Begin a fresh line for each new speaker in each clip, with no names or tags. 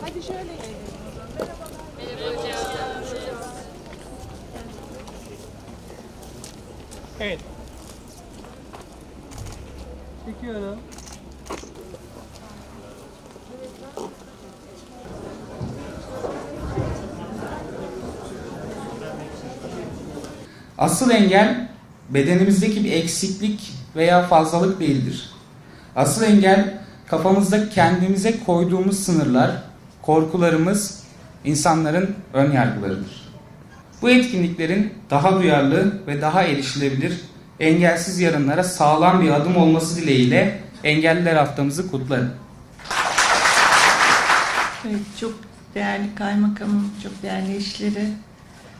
Hadi şöyle gelelim o zaman. Merhabalar.
Evet. Çekiyorum.
Asıl engel bedenimizdeki bir eksiklik veya fazlalık değildir. Asıl engel kafamızda kendimize koyduğumuz sınırlar, korkularımız, insanların ön yargılarıdır. Bu etkinliklerin daha duyarlı ve daha erişilebilir, engelsiz yarınlara sağlam bir adım olması dileğiyle Engelliler Haftamızı kutlarım.
Evet, çok değerli kaymakamım, çok değerli eşleri,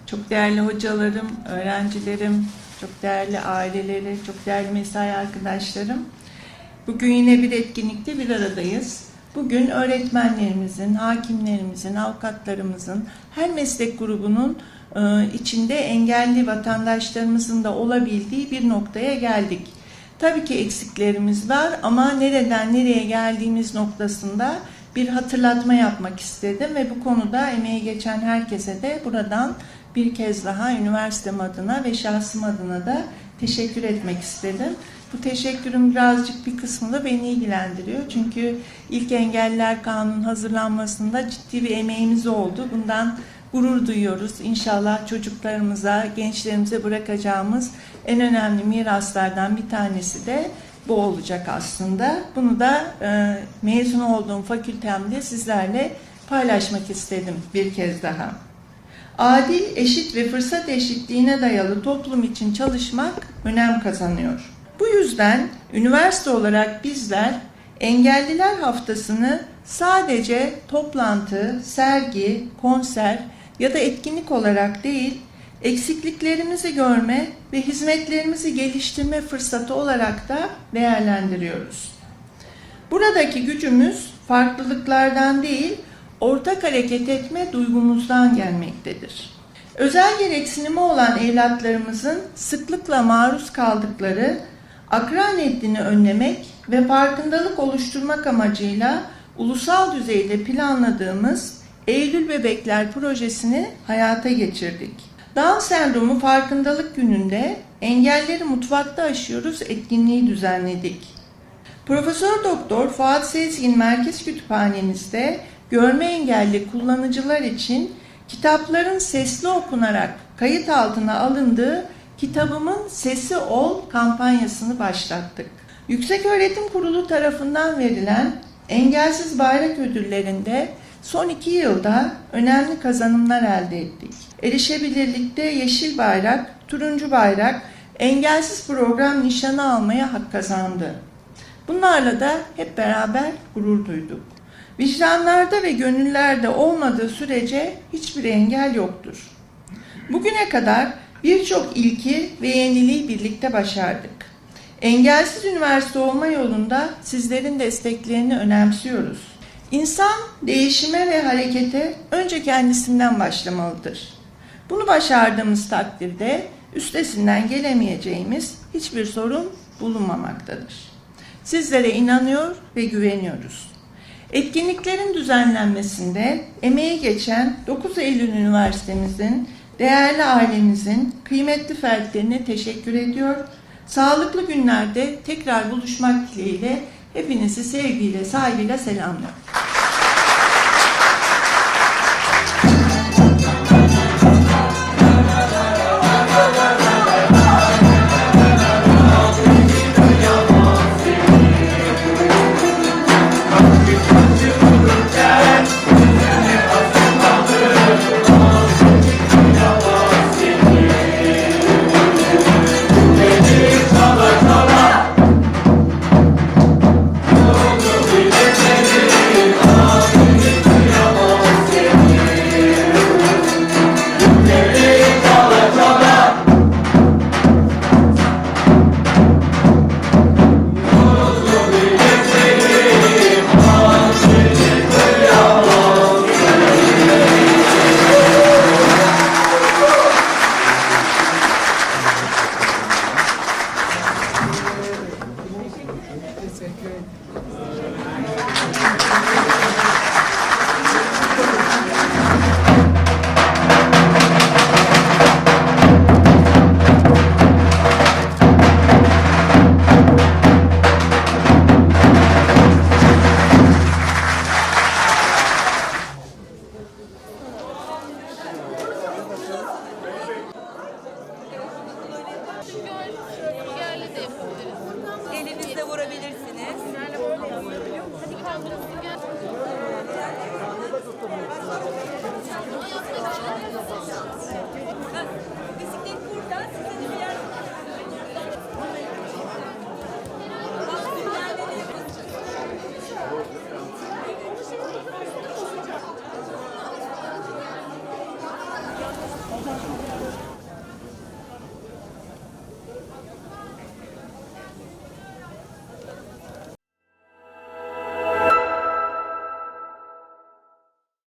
çok değerli hocalarım, öğrencilerim, çok değerli aileleri, çok değerli mesai arkadaşlarım. Bugün yine bir etkinlikte bir aradayız. Bugün öğretmenlerimizin, hakimlerimizin, avukatlarımızın, her meslek grubunun e, içinde engelli vatandaşlarımızın da olabildiği bir noktaya geldik. Tabii ki eksiklerimiz var ama nereden nereye geldiğimiz noktasında bir hatırlatma yapmak istedim ve bu konuda emeği geçen herkese de buradan bir kez daha üniversitem adına ve şahsım adına da teşekkür etmek istedim. Bu teşekkürün birazcık bir kısmı da beni ilgilendiriyor. Çünkü ilk engeller kanunun hazırlanmasında ciddi bir emeğimiz oldu. Bundan gurur duyuyoruz. İnşallah çocuklarımıza, gençlerimize bırakacağımız en önemli miraslardan bir tanesi de bu olacak aslında. Bunu da e, mezun olduğum fakültemde sizlerle paylaşmak istedim bir kez daha. Adil, eşit ve fırsat eşitliğine dayalı toplum için çalışmak önem kazanıyor. Bu yüzden üniversite olarak bizler Engelliler Haftası'nı sadece toplantı, sergi, konser ya da etkinlik olarak değil, eksikliklerimizi görme ve hizmetlerimizi geliştirme fırsatı olarak da değerlendiriyoruz. Buradaki gücümüz farklılıklardan değil, ortak hareket etme duygumuzdan gelmektedir. Özel gereksinimi olan evlatlarımızın sıklıkla maruz kaldıkları akran neddini önlemek ve farkındalık oluşturmak amacıyla ulusal düzeyde planladığımız Eylül Bebekler projesini hayata geçirdik. Down sendromu farkındalık gününde engelleri mutfakta aşıyoruz etkinliği düzenledik. Profesör Doktor Fuat Sezgin Merkez Kütüphanemizde görme engelli kullanıcılar için kitapların sesli okunarak kayıt altına alındığı Kitabımın Sesi Ol kampanyasını başlattık. Yükseköğretim Kurulu tarafından verilen Engelsiz Bayrak Ödülleri'nde son iki yılda önemli kazanımlar elde ettik. Erişebilirlikte Yeşil Bayrak, Turuncu Bayrak, Engelsiz Program nişanı almaya hak kazandı. Bunlarla da hep beraber gurur duyduk. Vicdanlarda ve gönüllerde olmadığı sürece hiçbir engel yoktur. Bugüne kadar birçok ilki ve yeniliği birlikte başardık. Engelsiz üniversite olma yolunda sizlerin desteklerini önemsiyoruz. İnsan değişime ve harekete önce kendisinden başlamalıdır. Bunu başardığımız takdirde üstesinden gelemeyeceğimiz hiçbir sorun bulunmamaktadır. Sizlere inanıyor ve güveniyoruz. Etkinliklerin düzenlenmesinde emeği geçen 9 Eylül Üniversitemizin değerli ailemizin kıymetli fertlerine teşekkür ediyor. Sağlıklı günlerde tekrar buluşmak dileğiyle hepinizi sevgiyle, saygıyla selamlıyorum.